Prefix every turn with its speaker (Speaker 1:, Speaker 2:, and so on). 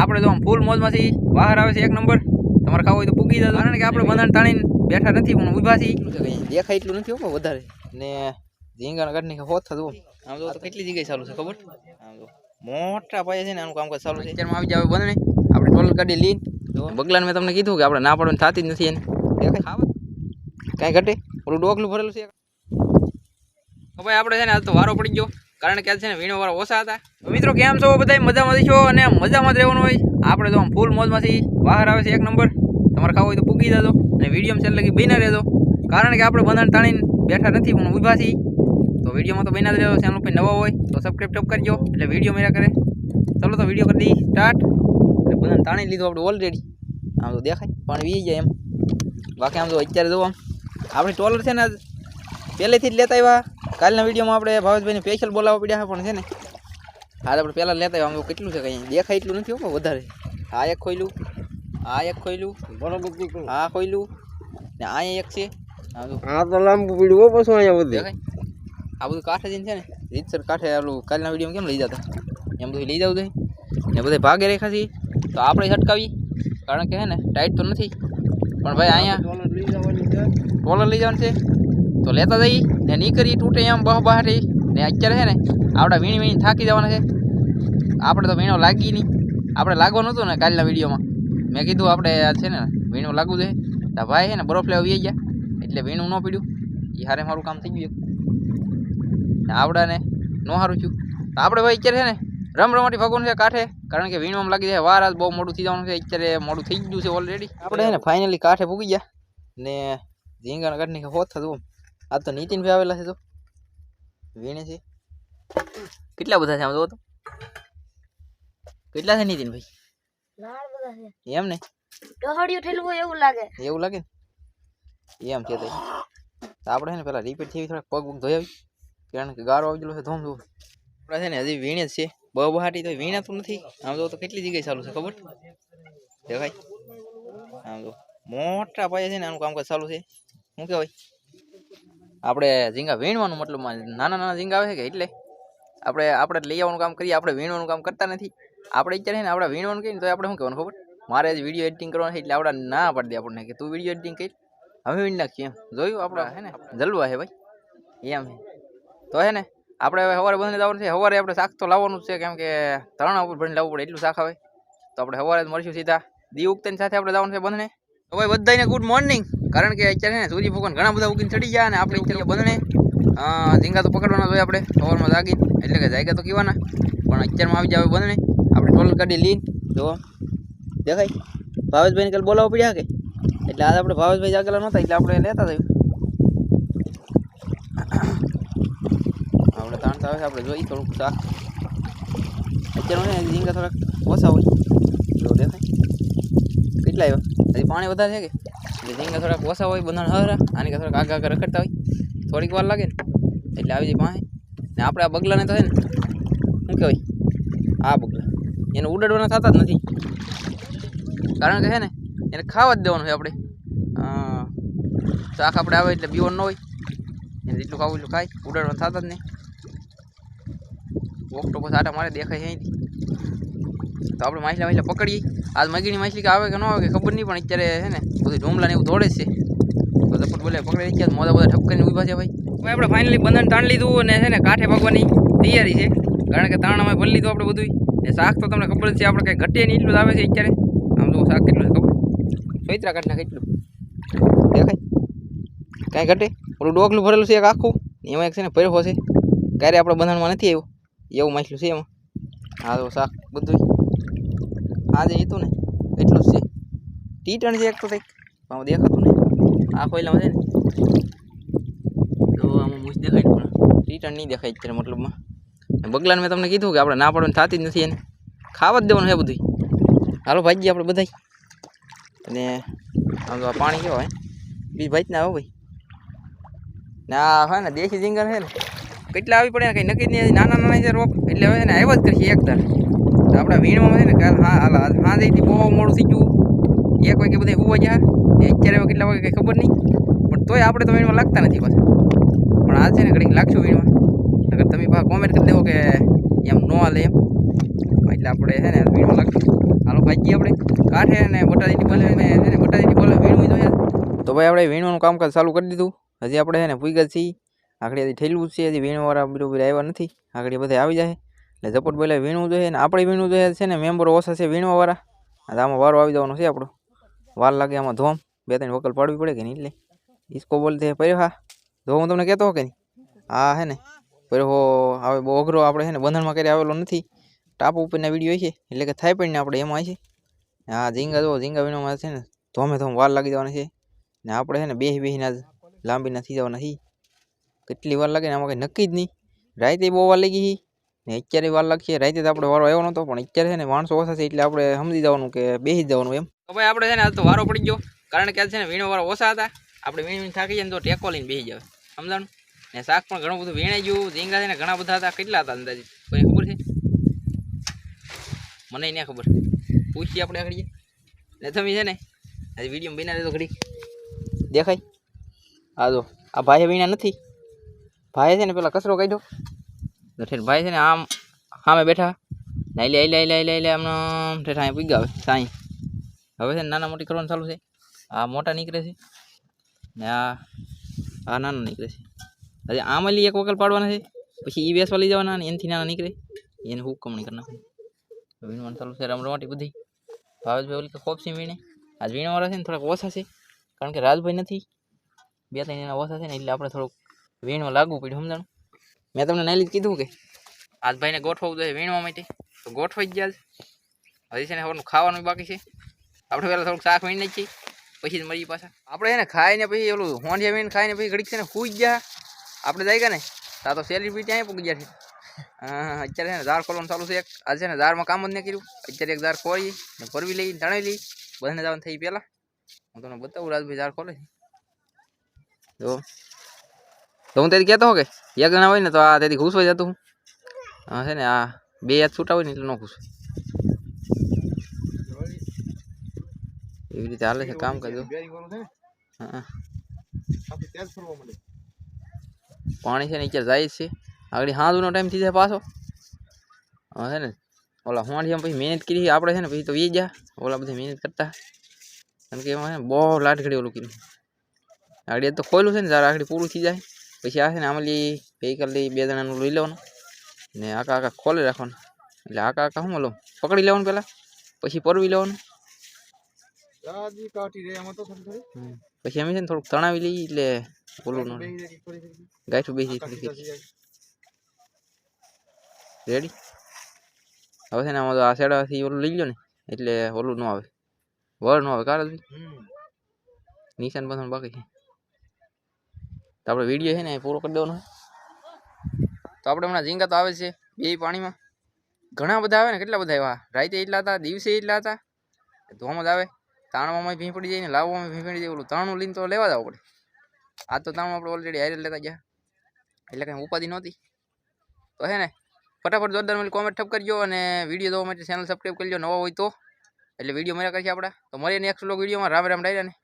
Speaker 1: આપણે તો આમ ફૂલ મોજમાંથી બહાર આવે છે એક નંબર તમારે ખાવું હોય તો પૂગી જજો. કારણ કે આપણે બંધાણ તાણીને બેઠા નથી પણ ઊભા છીએ. દેખાય એટલું નથી હો વધારે. ને ઝીંગાના કાઢની હોત થતું આમ તો કેટલી જગ્યાએ ચાલુ છે ખબર? આમ તો મોટા પાયે છે ને આનું કામકાજ ચાલુ છે. અત્યારમાં આવી જાવ બંધ આપણે ટોલ કાઢી લઈ બગલાને મેં તમને કીધું કે આપણે ના પડવાની થતી જ નથી એને. દેખાય. ખાવા કાંઈ ઘટે? ઓલું ડોકલું ભરેલું છે? ભાઈ આપણે છે ને આ તો વારો પડી ગયો. કારણ કે છે ને વીણો વાળા ઓછા હતા. મિત્રો, કેમ છો? બધા મજામાંથી છો અને મજામાં જ રહેવાનું હોય? આપણે તો આમ ફૂલ મોજમાંથી બહાર આવે છે એક નંબર તમારે ખાવું હોય તો પૂગી જજો અને વીડિયો છેલ્લે લગી બહીને રહેજો. કારણ કે આપણે બંધાણ તાણીને બેઠા નથી, પણ ઊભા તો વિડીયોમાં તો બહીના જ રહેજો. ચેનલ પર નવા હોય તો સબસ્ક્રાઈબ કરજો એટલે વીડિયો મેળા કરે ચલો તો વીડિયો કરી દઈએ સ્ટાર્ટ એટલે બંધાણ તાણી લીધું આપણે ઓલરેડી આમ તો દેખાય, પણ વી જાય એમ. બાકી આમ તો અત્યારે જો આમ. આપણી ટોલર છે ને પહેલેથી જ લેતા આવ્યા. કાલના વિડીયોમાં આપણે ભાવેશભાઈને સ્પેશિયલ બોલાવવા પડ્યા પણ છે ને હાલ આપણે પહેલાં લેતા આમ કેટલું છે કંઈ? દેખાય એટલું નથી હો વધારે આ એક ખોયલું આ એક ખોયલું આ ખોયલું ને આ એક છે. આ
Speaker 2: તો લાંબુ પીડ્યું પછી અહીંયા બધું.
Speaker 1: આ બધું કાંઠે જઈને છે ને રીતસર કાંઠે આલું કાલના વિડીયોમાં કેમ લઈ જતા? એમ બધું લઈ જવું જોઈએ. ને બધે ભાગે રેખા છે. તો આપણે છટકાવી કારણ કે હે ને ટાઈટ તો નથી. પણ ભાઈ અહીંયા ટોલર લઈ જવાનું છે. તો લેતા જઈ ને નીકળી તૂટે એમ બહ બહારી ને અત્યારે છે ને આપણે વીણી વીણી થાકી જવાના છે. આપણે તો વીણો લાગી નહીં. આપણે લાગવાનું હતું ને કાલના વિડીયોમાં. મેં કીધું આપણે છે ને, વીણું લાગવું જોઈએ તો ભાઈ છે ને બરફ લેવા વી ગયા. એટલે વીણું ન પીડ્યું. એ હારે મારું કામ થઈ ગયું. આવડાને ન સારું છું તો આપણે ભાઈ અત્યારે છે ને રમ રમાટી ભગવાન છે કાંઠે. કારણ કે વીણવામાં લાગી જાય. વાર આજ બહુ મોડું થઈ જવાનું છે. અત્યારે મોડું થઈ ગયું છે ઓલરેડી આપણે છે ને ફાઇનલી કાંઠે પૂગી ગયા. ને ઝીંગાના કાઢની હોત થતું આ તો નીતિન ભાઈ આવેલા છે તો વીણે છે. કેટલા બધા છે આમ જોવો તો? કેટલા છે નીતિન ભાઈ?
Speaker 3: લાળ બધા છે.
Speaker 1: એમ ને?
Speaker 3: ડહોડિયું થયેલું હોય એવું લાગે.
Speaker 1: એવું લાગે એમ છે તો. આપણે છે ને પેલા રિપીટ થઈ થોડાક પગ પગ ધોઈ આવી. કારણ કે ગારો આવી ગયેલો છે ધોમ ધોમ. આપણે છે ને હજી વીણે જ છે. બહુ બહાટી તો વીણાતું નથી. આમ તો તો કેટલી જગ્યાએ ચાલુ છે ખબર? દેખાય? આમ જો મોટા પાયે છે ને આનું કામકાજ ચાલુ છે. શું કહેવાય? આપણે ઝીંગા વીણવાનું મતલબ નાના નાના ઝીંગા આવે છે કે એટલે? આપણે આપણે લઈ આવવાનું કામ કરીએ આપણે વીણવાનું કામ કરતા નથી. આપણે અત્યારે છે ને આપણે વીણવાનું કહીએ ને તો આપણે શું કહેવાનું ખબર? મારે જ વીડિયો એડિટિંગ કરવાનું છે એટલે આપણે ના પાડી દે આપણને કે તું વીડિયો એડિટિંગ કરી. હવે વીણ નાખીએ એમ. જોયું આપણે હે ને? જલવા છે ભાઈ. એમ તો હે ને આપણે હવે સવારે બંને જવાનું છે. સવારે આપણે શાક તો લાવવાનું જ છે કેમ કે ત્રણ ઉપર ભરીને લાવવું પડે એટલું શાક આવે. તો આપણે સવારે જ મળશું સીધા. દી ઉગતાની સાથે આપણે જવાનું છે બંને તો ભાઈ બધાને ગુડ મોર્નિંગ કારણ કે અત્યારે ને સૂર્ય ભગવાન ઘણા બધા ઉગીને ચડી ગયા અને આપણે અત્યારે બંને ઝીંગા તો પકડવાના જોઈએ આપણે, સવારમાં જાગીને, એટલે કે જાગ્યા તો કીવાના પણ અત્યારમાં આવી જાવ બંને, આપણે ટોલ કાઢી લઈને, જો, દેખાય? ભાવેશભાઈને કાલે બોલાવવા પડ્યા કે? એટલે આજે આપણે ભાવેશભાઈ જાગેલા નહોતા, એટલે આપણે લેતા થયું. આપણે ત્રણ આવે આપણે જોઈ થોડુંક શાક. અત્યારે ને ઝીંગા થોડાક ઓછા હોય. જો દેખાય? કેટલા આવ્યા? હજી પાણી વધારે છે કે? એટલે ઝીંગા થોડાક ઓછા હોય બધા હરા, આની થોડાક આગા આગળ રખડતા હોય. થોડીક વાર લાગે ને, એટલે આવી જાય પાસે ને આપણે આ બગલાને છે ને, શું કહેવાય? આ બગલા. એને ઉડાડવાના થતા જ નથી. કારણ કે છે ને, એને ખાવા જ દેવાનું છે આપણે. શાક આપણે આવે એટલે બીવાનું ન હોય. એને જેટલું ખાવું એટલું ખાય, ઉડાડવાનું થતા જ નહીં. ઓક્ટોપસ આટા મારે દેખાય અહીંથી તો આપણે માછલા માછલા પકડીએ. આજ મગીની માછલી કે આવે કે ન આવે કે ખબર નહીં, પણ અત્યારે છે ને, બધું ઢોમલા ને એવું દોડે છે. તો ઝપટ બોલે પકડી ગયા મોદા બધા ઠપકરીને ઊભા છે ભાઈ. હવે આપણે ફાઇનલી બંધન તાણ લીધું અને છે ને કાંઠે ભાગવાની તૈયારી છે. કારણ કે તાણ અમે ભરી લીધું આપણે બધું ને શાક તો તમને ખબર છે, આપણે કંઈ ઘટે નહીં એટલું આવે છે અત્યારે. આમ તો શાક કેટલું ખબર. સોયત્રા કાઢના કેટલું. દેખાય. કાંઈ ઘટે. પેલું ડોકલું ભરેલું છે એક આખું. એમાં એક છે ને ભર્યો છે. ક્યારે આપણે બંધનમાં નથી આવ્યું. એવું માછલું છે એમાં. હા તો શાક બધું આજે હતું ને, એટલું જ છે. ટીટણ છે એક તો કંઈક, આમાં દેખાતું ને આ કોઈલામાં છે ને, તો આમાં મૂછ દેખાય પણ ટી ટીટણ નહીં દેખાય અત્યારે મતલબમાં. બગલાને મેં તમને કીધું કે આપણે ના પાડવાની થતી જ નથી એને. ખાવા જ દેવાનું છે બધું હાલો ભાઈ આપણે બધાય. અને આમ તો પાણી કેવો હોય. બીજ ભાઈ ના આવો ભાઈ. ના હોય ને, દેશી ઝીંગર છે ને, કેટલા આવી પડે ને, કંઈ નક્કી નહીં. નાના નાના છે રોપ, એટલે હવે ને આવ્યા જ કરશે એક ધાર. તો આપણે વીણવામાં છે ને કાલ હા, હાલ હા જઈથી બહુ મોડું થઈ ગયું. એક વાગે બધા હોવા ગયા અત્યારે કેટલા વાગે કંઈ ખબર નહીં. પણ તોય આપણે તો વીણવા લાગતા નથી પાછા. પણ આ છે ને ઘડીક લાગશું વીણવા. અગર તમે પાછા કોમેન્ટ કરી દેવો કે એમ ન હાલે એમ. એટલે આપણે છે ને વીણવા લાગશું. હાલો ભાજી આપણે. કાંઠે ને બટાદીની બોલે ને છે ને બટાટીની બોલે, વીણવું જોઈએ તો ભાઈ આપણે વીણવાનું કામકાજ ચાલુ કરી દીધું. હજી આપણે છે ને પૂગત છીએ. આગળ હજી થયેલું છે, હજી વીણવાળા બીજું બીજું આવ્યા નથી. આગળ બધા આવી જાય. એટલે ઝપટ બોલે વીણવું જોઈએ ને આપણે વીણવું જોઈએ છે ને મેમ્બરો ઓછા છે વીણવાવાળા. આમાં વારો આવી જવાનો છે આપણો. વાર લાગે આમાં ધોમ. બે ત્રણ વકલ પાડવી પડે કે નહીં એટલે. ઈસકો બોલતે પર્યો હા. ધોમ હું તમને કહેતો હો કે નહીં. હા, હે ને. પર્યો હવે બહુ અઘરો આપણે છે ને બંધણમાં કરી આવેલો નથી. ટાપ ઉપરના વીડિયો છે. એટલે કે થાય પણ ને આપણે એમાં છે. હા, ઝીંગા જો ઝીંગા વીણવામાં છે ને. ધોમે ધોમ વાર લાગી જવાની છે. ને આપણે છે ને બેસી બેસીને લાંબી નથી જવાના છીએ. કેટલી વાર લાગે ને આમાં કંઈ નક્કી જ નહીં. રાતે બહુ વાર લાગી છે. ને અત્યારે વાર લાગશે, રાતે તો આપણે વારો આવ્યો નહોતો, પણ અત્યારે છે ને માણસો ઓછા છે એટલે આપણે સમજી જવાનું કે બેસી જવાનું એમ. તો ભાઈ આપણે છે ને આજ તો વારો પડી ગયો, કારણ કે આજ છે ને વીણો વારો ઓછા હતા. આપણે વીણ વીણ થાકી જાય ને તો ટેકો લઈને બેસી જાય સમજાણું? ને શાક પણ ઘણું બધું વીણાઈ ગયું, ઝીંગા છે ને ઘણા બધા હતા, કેટલા હતા અંદાજે? કોઈ ખબર છે? મને નહીં ખબર. પૂછીએ આપણે આગળ ને તમે છે ને, હજી વીડિયો બીના દેતો ઘડી. દેખાય? હા જો, આ ભાઈ વીણા નથી. ભાઈ છે ને પેલા કચરો કાઢ્યો. તો ઠેર ભાઈ છે ને આમ સામે બેઠા. લઈ લે, લઈ લઈ લાઈ લે, આમ ઠેઠ અહીંયા પી આવે સાંઈ. હવે છે ને નાના મોટી કરવાનું ચાલુ છે. આ મોટા નીકળે છે ને આ આ નાના નીકળે છે. હજી આમ લઈ એક વકલ પાડવાના છે, પછી એ બેસવા લઈ જવાના અને એનાથી નાના નીકળે. એને હુકમણી કરી નાખવાની વીણવાનું ચાલુ છે રમરમાટી બધી. ભાવેશભાઈ ઓલી તો છે વીણે. આજ વીણવાળા છે ને થોડાક ઓછા છે, કારણ કે રાજભાઈ નથી. બે ત્રણ એના ઓછા છે ને એટલે આપણે થોડુંક વીણવા લાગવું પડ્યું, સમજાણું? મેં તમને નાલી જ કીધું કે? આજ ભાઈને ગોઠવવું જોઈએ વીણવા માટે. તો ગોઠવાઈ જ ગયા હજી છે ને હવે ખાવાનું બાકી છે. આપણે પહેલાં થોડુંક શાક વીણી નાખીએ પછી જ મરી પાછા. આપણે છે ને ખાઈને પછી ઓલું હોંડિયા વીણ ખાઈને પછી ઘડીક છે ને સૂઈ ગયા. આપણે જાય ગયા ને તા તો સેલિબ્રિટી અહીં પૂગી ગયા છે. હા અત્યારે છે ને દાળ ખોલવાનું ચાલુ છે એક. આજે છે ને દાળમાં કામ જ નહીં કર્યું. અત્યારે એક દાળ ખોલી ને ભરવી લઈ તણાવી લઈ બધાને જવાનું થઈ પહેલાં. હું તમને બતાવું રાજભાઈ દાળ ખોલે છે. જો. તો હું તેથી કહેતો હો કે એક જણા હોય ને તો આ તેથી ઘૂસવાઈ જતું. હું હા છે ને આ બે હાથ છૂટા હોય ને એટલે ન ઘૂસવે એવી રીતે હાલે છે કામ કરજો. હા પાણી છે ને અત્યારે જાય જ છે. આગળ હાંજનો ટાઈમ થઈ જાય પાછો. હા છે ને ઓલા હોંડિયામાં પછી મહેનત કરી આપણે છે ને પછી તો વી ગયા ઓલા બધી મહેનત કરતા. કારણ કે એમાં છે ને બહુ લાટ. ઘડી ઓલું કર્યું આગળ તો ખોલું છે ને જ્યારે આગળ પૂરું થઈ જાય. પછી આ છે ને આમલી લઈ બે જણાનું લઈ લેવાનું. ને આકા આકા ખોલે રાખવાનું. એટલે આકા આકા શું ઓલું પકડી લેવાનું પહેલાં પછી પરવી લેવાનું. પછી અમે છે ને થોડુંક તણાવી લઈએ એટલે ઓલું ગાંઠું બેસી રેડી હવે છે ને આમાં તો આ સેડાથી ઓલું લઈ લો ને એટલે ઓલું ન આવે. વર ન આવે કારણ નિશાન બંધન બાકી છે. તો આપણે વીડિયો છે ને એ પૂરો કરી દેવાનો તો આપણે હમણાં ઝીંગા તો આવે છે બે પાણીમાં. ઘણા બધા આવે ને, કેટલા બધા આવ્યા રાતે એટલા હતા, દિવસે એટલા હતા. ધોમ જ આવે. તાણવામાં ભીં પડી જાય ને, લાવવામાં ભીં પડી જાય, ઓલું તાણું લઈને તો લેવા જવું પડે. આ તો તાણું આપણે ઓલરેડી હારે લેતા ગયા. એટલે કંઈ ઉપાધિ નહોતી. તો હે ને, ફટાફટ જોરદાર મને કોમેન્ટ ઠપ કરજો અને વીડિયો જોવા માટે ચેનલ સબસ્ક્રાઈબ કરજો, નવા હોય તો. એટલે વીડિયો મળ્યા કરશે આપણા. તો મળીએ નેક્સ્ટ વ્લોગ વિડીયોમાં રામ રામ ડાયરા ને